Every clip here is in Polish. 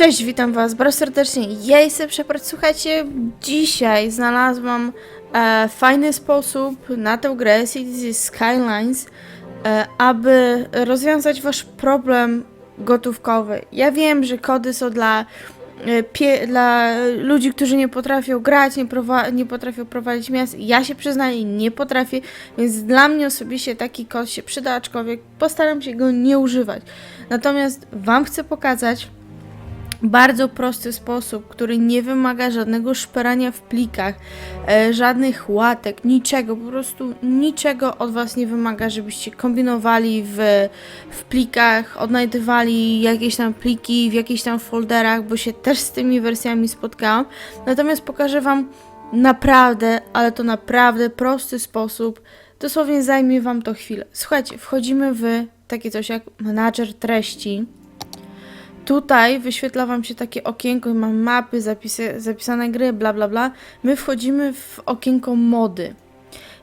Cześć, witam was bardzo serdecznie. Ja jestem Shepard. Słuchajcie, dzisiaj znalazłam e, fajny sposób na tę grę Cities Skylines, e, aby rozwiązać wasz problem gotówkowy. Ja wiem, że kody są dla, e, pie, dla ludzi, którzy nie potrafią grać, nie, nie potrafią prowadzić miast. Ja się przyznaję, nie potrafię, więc dla mnie osobiście taki kod się przyda, aczkolwiek postaram się go nie używać. Natomiast wam chcę pokazać, bardzo prosty sposób, który nie wymaga żadnego szperania w plikach, e, żadnych łatek, niczego, po prostu niczego od Was nie wymaga, żebyście kombinowali w, w plikach, odnajdywali jakieś tam pliki w jakichś tam folderach, bo się też z tymi wersjami spotkałam. Natomiast pokażę Wam naprawdę, ale to naprawdę prosty sposób. Dosłownie zajmie Wam to chwilę. Słuchajcie, wchodzimy w takie coś jak menadżer treści. Tutaj wyświetla Wam się takie okienko i mam mapy, zapisy, zapisane gry, bla bla bla. My wchodzimy w okienko mody.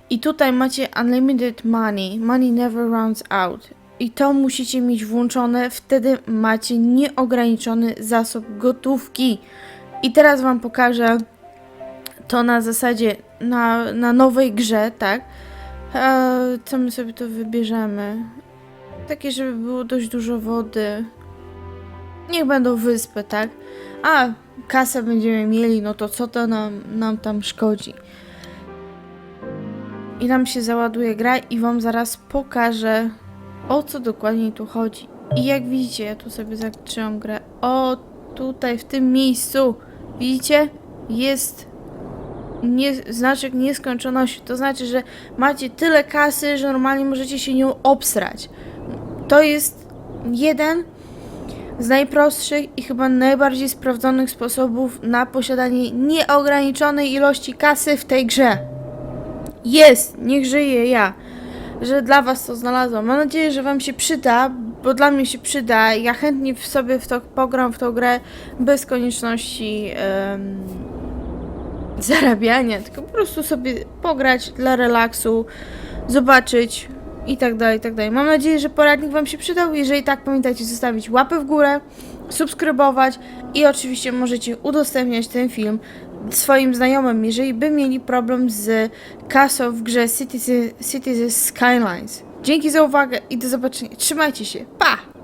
I tutaj macie Unlimited Money, Money Never Runs Out. I to musicie mieć włączone, wtedy macie nieograniczony zasób gotówki. I teraz Wam pokażę to na zasadzie, na, na nowej grze, tak? Eee, co my sobie to wybierzemy? Takie, żeby było dość dużo wody. Niech będą wyspy, tak? A, kasę będziemy mieli, no to co to nam, nam tam szkodzi? I nam się załaduje gra i wam zaraz pokażę, o co dokładnie tu chodzi. I jak widzicie, ja tu sobie zatrzymam grę. O, tutaj, w tym miejscu, widzicie? Jest nie, znaczek nieskończoności. To znaczy, że macie tyle kasy, że normalnie możecie się nią obsrać. To jest jeden z najprostszych i chyba najbardziej sprawdzonych sposobów na posiadanie nieograniczonej ilości kasy w tej grze. Jest, niech żyje ja, że dla Was to znalazłam. Mam nadzieję, że Wam się przyda, bo dla mnie się przyda. Ja chętnie w sobie w to pogram w tą grę bez konieczności em, zarabiania, tylko po prostu sobie pograć dla relaksu, zobaczyć, i tak dalej, i tak dalej. Mam nadzieję, że poradnik Wam się przydał. Jeżeli tak, pamiętajcie zostawić łapę w górę, subskrybować i oczywiście możecie udostępniać ten film swoim znajomym, jeżeli by mieli problem z kasą w grze Cities, Cities Skylines. Dzięki za uwagę i do zobaczenia. Trzymajcie się. Pa!